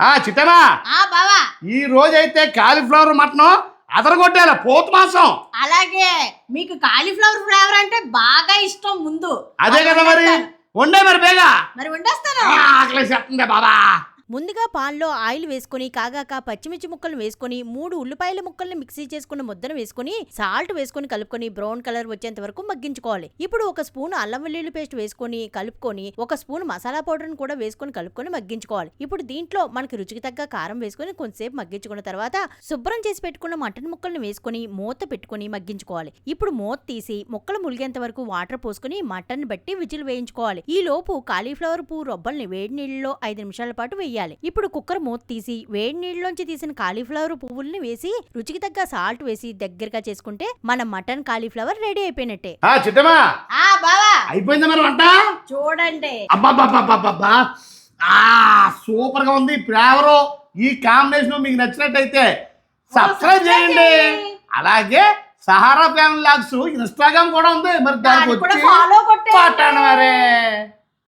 ఆ చిట్టనా ఆ బావా. ఈ రోజైతే కాలీఫ్లవర్ మటన్ అదరగొట్టాల పోతు మాసం. అలాగే. మీకు కాలీఫ్లవర్ ఫ్లేవర్ అంటే బాగా ఇష్టం ముందు. అదే కదా మరి. వండే మరి బేగా. మరి వండేస్తాను ఆ, ఆకలేసి వస్తుంది బాబా. ముందుగా పాన్లో ఆయిల్ వేసుకొని కాగాక పచ్చిమిర్చి ముక్కలు వేసుకొని మూడు ఉల్లిపాయల ముక్కల్ని మిక్సీ చేసుకున్న ముద్దను వేసుకొని సాల్ట్ వేసుకొని కలుపుకొని బ్రౌన్ కలర్ వచ్చేంత వరకు మగ్గించుకోవాలి. ఇప్పుడు ఒక స్పూన్ అల్లం వెల్లుల్లి పేస్ట్ వేసుకొని కలుపుకొని ఒక స్పూన్ మసాలా పౌడర్ని కూడా వేసుకొని కలుపుకొని మగ్గించుకోవాలి. ఇప్పుడు దీంట్లో మనకి రుచికి తగ్గ కారం వేసుకొని కొంతసేపు మగ్గించుకున్న తర్వాత శుభ్రం చేసి పెట్టుకున్న మటన్ ముక్కలను వేసుకొని మూత పెట్టుకొని మగ్గించుకోవాలి. ఇప్పుడు మూత తీసి ముక్కలు ములిగేంత వరకు వాటర్ పోసుకొని మటన్ బట్టి విజిల్ వేయించుకోవాలి. ఈ లోపు కాలీఫ్లవర్ పువ్వు రొబ్బల్ని వేడి నీళ్ళలో ఐదు నిమిషాల పాటు వేయాలి. ఇప్పుడు కుక్కర్ మూత తీసి వేడి నీళ్ళలోంచి తీసిన కాలీఫ్లవర్ పువ్వుల్ని వేసి రుచికి తగ్గ సాల్ట్ వేసి దగ్గరగా చేసుకుంటే మన మటన్ కాలీఫ్లవర్ రెడీ అయిపోయినట్టే. ఆ చిట్టమా ఆ బావా! అయిపోయిందా మరి వంట? చూడండి. అబ్బాబ్బాబ్బాబ్బా ఆ సూపర్గా ఉంది. ఫ్లేవర్ ఈ కాంబినేషన్ మీకు నచ్చినట్టయితే సబ్స్క్రైబ్ చేయండి. అలాగే సహారా ఫ్యామిలీ లాగ్స్ ఇన్స్టాగ్రామ్ కూడా ఉంది. మరి దానికి వచ్చి కొట్టండి మరి.